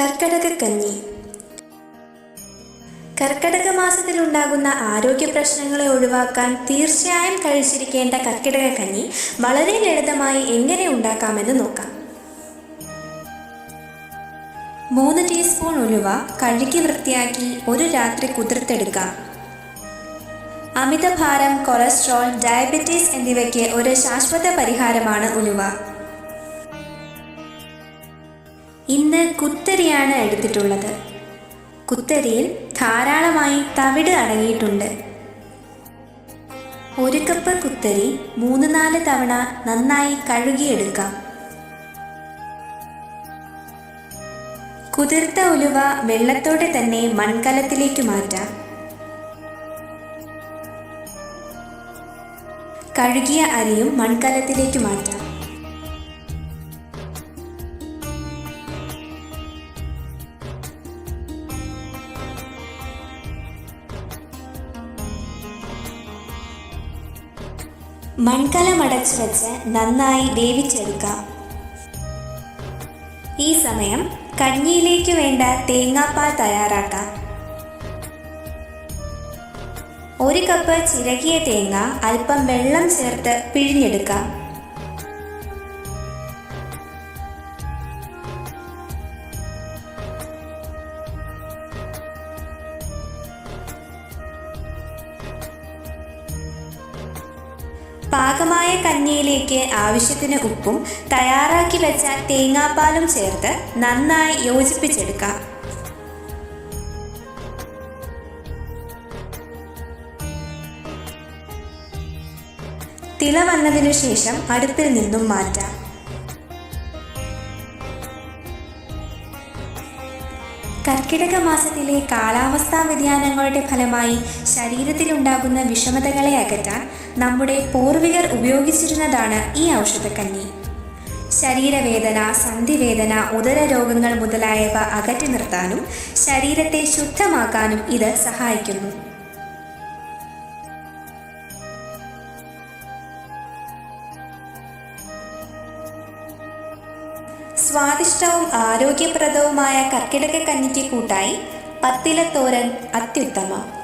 കർക്കടകക്കഞ്ഞി കർക്കടക മാസത്തിലുണ്ടാകുന്ന ആരോഗ്യ പ്രശ്നങ്ങളെ ഒഴിവാക്കാൻ തീർച്ചയായും കഴിച്ചിരിക്കേണ്ട കർക്കിടക കഞ്ഞി വളരെ ലളിതമായി എങ്ങനെ ഉണ്ടാക്കാമെന്ന് നോക്കാം. മൂന്ന് ടീസ്പൂൺ ഉലുവ കഴുകി വൃത്തിയാക്കി ഒരു രാത്രി കുതിർത്തെടുക്കാം. അമിതഭാരം കൊളസ്ട്രോൾ ഡയബറ്റീസ് എന്നിവയ്ക്ക് ഒരു ശാശ്വത പരിഹാരമാണ് ഉലുവ. ഇന്ന് കുത്തരിയാണ് എടുത്തിട്ടുള്ളത്. കുത്തരിയിൽ ധാരാളമായി തവിട് അടങ്ങിയിട്ടുണ്ട്. ഒരു കപ്പ് കുത്തരി മൂന്ന് നാല് തവണ നന്നായി കഴുകിയെടുക്കാം. കുതിർത്ത ഉലുവ വെള്ളത്തോടെ തന്നെ മൺകലത്തിലേക്ക് മാറ്റാം. കഴുകിയ അരിയും മൺകലത്തിലേക്ക് മാറ്റാം. മൺകലമടച്ചു വെച്ച് നന്നായി വേവിച്ചെടുക്കാം. ഈ സമയം കഞ്ഞിയിലേക്ക് വേണ്ട തേങ്ങാപ്പാൽ തയ്യാറാക്കാം. ഒരു കപ്പ് ചിരകിയ തേങ്ങ അല്പം വെള്ളം ചേർത്ത് പിഴിഞ്ഞെടുക്കാം. പാകമായ കഞ്ഞിയിലേക്ക് ആവശ്യത്തിന് ഉപ്പും തയ്യാറാക്കി വെച്ച തേങ്ങാപ്പാലും ചേർത്ത് നന്നായി യോജിപ്പിച്ചെടുക്കാം. തിള വന്നതിനു ശേഷം അടുപ്പിൽ നിന്നും മാറ്റാം. കർക്കിടക മാസത്തിലെ കാലാവസ്ഥാ വ്യതിയാനങ്ങളുടെ ഫലമായി ശരീരത്തിലുണ്ടാകുന്ന വിഷമതകളെ അകറ്റാൻ നമ്മുടെ പൂർവികർ ഉപയോഗിച്ചിരുന്നതാണ് ഈ ഔഷധക്കഞ്ഞി. ശരീരവേദന സന്ധിവേദന ഉദര രോഗങ്ങൾ മുതലായവ അകറ്റി നിർത്താനും ശരീരത്തെ ശുദ്ധമാക്കാനും ഇത് സഹായിക്കുന്നു. സ്വാദിഷ്ടവും ആരോഗ്യപ്രദവുമായ കർക്കിടക കഞ്ഞിക്ക് കൂട്ടായി പത്തിലത്തോരൻ അത്യുത്തമം.